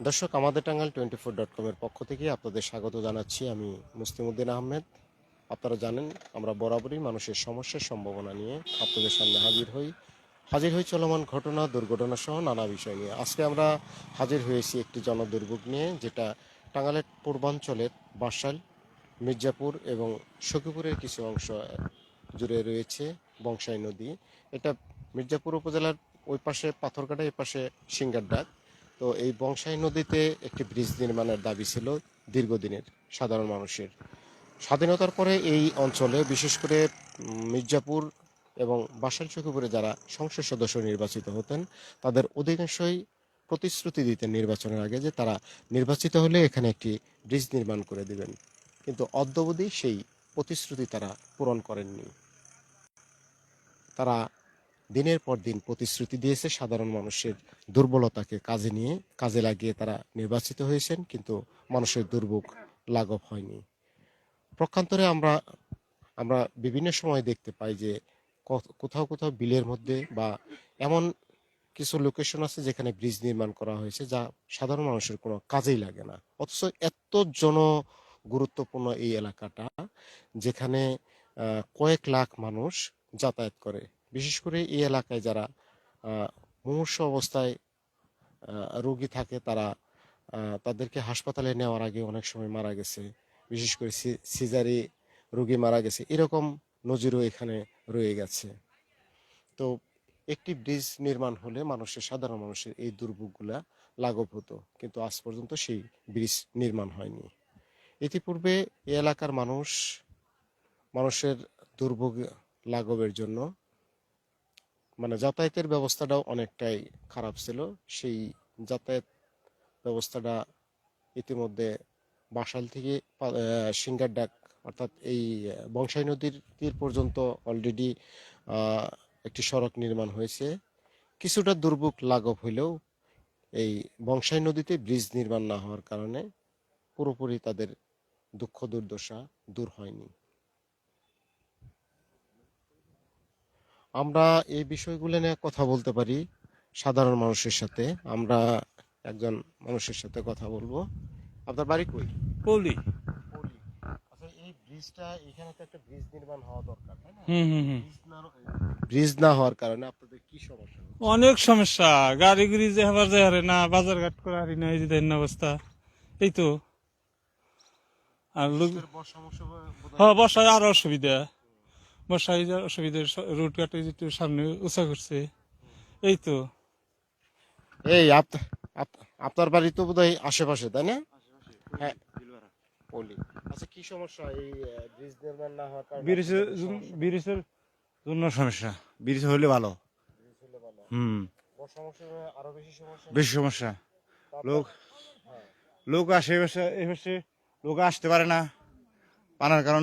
দর্শক, আমাদের টাঙ্গাল twenty four dot কমের পক্ষ থেকে আপনাদের স্বাগত জানাচ্ছি আমি মুসলিমউদ্দিন আহমেদ। আপনারা জানেন, আমরা বরাবরই মানুষের সমস্যার সম্ভাবনা নিয়ে আপনাদের সামনে হাজির হই। হাজির হয়ে চলমান ঘটনা, দুর্ঘটনা সহ নানা বিষয় নিয়ে। আজকে আমরা হাজির হয়েছি একটি জনদুর্ভোগ নিয়ে, যেটা টাঙ্গালের পূর্বাঞ্চলের বাসাইল মির্জাপুর এবং সখীপুরের কিছু অংশ জুড়ে রয়েছে বংশাই নদী। এটা মির্জাপুর উপজেলার ওই পাশে পাথরঘাটা, এই পাশে সিঙ্গারডাক। তো এই বংশাই নদীতে একটি ব্রিজ নির্মাণের দাবি ছিল দীর্ঘদিনের সাধারণ মানুষের। স্বাধীনতার পরে এই অঞ্চলে বিশেষ করে মির্জাপুর এবং বাসাইল সখীপুরে যারা সংসদ সদস্য নির্বাচিত হতেন, তাদের অধিকাংশই প্রতিশ্রুতি দিতেন নির্বাচনের আগে যে তারা নির্বাচিত হলে এখানে একটি ব্রিজ নির্মাণ করে দিবেন। কিন্তু অদ্যবধি সেই প্রতিশ্রুতি তারা পূরণ করেননি। তারা দিনের পর দিন প্রতিশ্রুতি দিয়েছে সাধারণ মানুষের দুর্বলতাকে কাজে নিয়ে, কাজে লাগিয়ে তারা নির্বাচিত হয়েছেন, কিন্তু মানুষের দুর্ভোগ লাঘব হয়নি। প্রক্ষান্তরে আমরা আমরা বিভিন্ন সময় দেখতে পাই যে কোথাও কোথাও বিলের মধ্যে বা এমন কিছু লোকেশন আছে যেখানে ব্রিজ নির্মাণ করা হয়েছে যা সাধারণ মানুষের কোনো কাজেই লাগে না। অথচ এত জন গুরুত্বপূর্ণ এই এলাকাটা যেখানে কয়েক লাখ মানুষ যাতায়াত করে। বিশেষ করে এই এলাকায় যারা মুমূর্ষু অবস্থায় রোগী থাকে তারা তাদেরকে হাসপাতালে নেওয়ার আগে অনেক সময় মারা গেছে। বিশেষ করে সিজারি রোগী মারা গেছে। এরকম নজিরও এখানে রয়ে গেছে। তো একটি ব্রিজ নির্মাণ হলে মানুষের, সাধারণ মানুষের এই দুর্ভোগগুলা লাঘব হতো কিন্তু আজ পর্যন্ত সেই ব্রিজ নির্মাণ হয়নি। ইতিপূর্বে এই এলাকার মানুষ, মানুষের দুর্ভোগ লাঘবের জন্য মানে যাতায়াতের ব্যবস্থাটাও অনেকটাই খারাপ ছিল। সেই যাতায়াত ব্যবস্থাটা ইতিমধ্যে বাসাল থেকে সিঙ্গার ডাক অর্থাৎ এই বংশাই নদীর তীর পর্যন্ত অলরেডি একটি সড়ক নির্মাণ হয়েছে। কিছুটা দুর্ভোগ লাঘব হইলেও এই বংশাই নদীতে ব্রিজ নির্মাণ না হওয়ার কারণে পুরোপুরি তাদের দুঃখ দুর্দশা দূর হয়নি। আমরা এই বিষয়গুলো নিয়ে কথা বলতে পারি সাধারণ মানুষের সাথে। আমরা একজন মানুষের সাথে কথা বলব। আপনার বাড়ি কই? পলি। আচ্ছা এই ব্রিজটা এখানে তো একটা ব্রিজ নির্মাণ হওয়া দরকার তাই না? হুম হুম হুম। ব্রিজ না হওয়ার কারণে আপনাদের কি সমস্যা অনেক সমস্যা। গাড়ি গুড়ি যে হবার যায় হারে না বাজার ঘাট করে হারি না এই যে দেন অবস্থা। এই তো। আর লোক এর বর্ষা মৌসুমে বোধহয়- হ্যাঁ বর্ষায় আরও অসুবিধা। বর্ষায় অসুবিধা রোড কাটে একটু সামনে উঁচা করছে এই তো। এই আপ- আপ- আপনার বাড়ি তো বোধহয় আশেপাশে তাই না? হ্যাঁ। আচ্ছা কি সমস্যা? এই ব্রিজ নির্মাণ না হওয়ার কারণে ব্রিজের ব্রিজের জন্য সমস্যা। ব্রিজ হলে ভালো। ব্রিজ হুম। আরও বেশি সমস্যা? বেশি সমস্যা। লোক লোক আসে এ লোক আসতে পারে না। পানার কারণে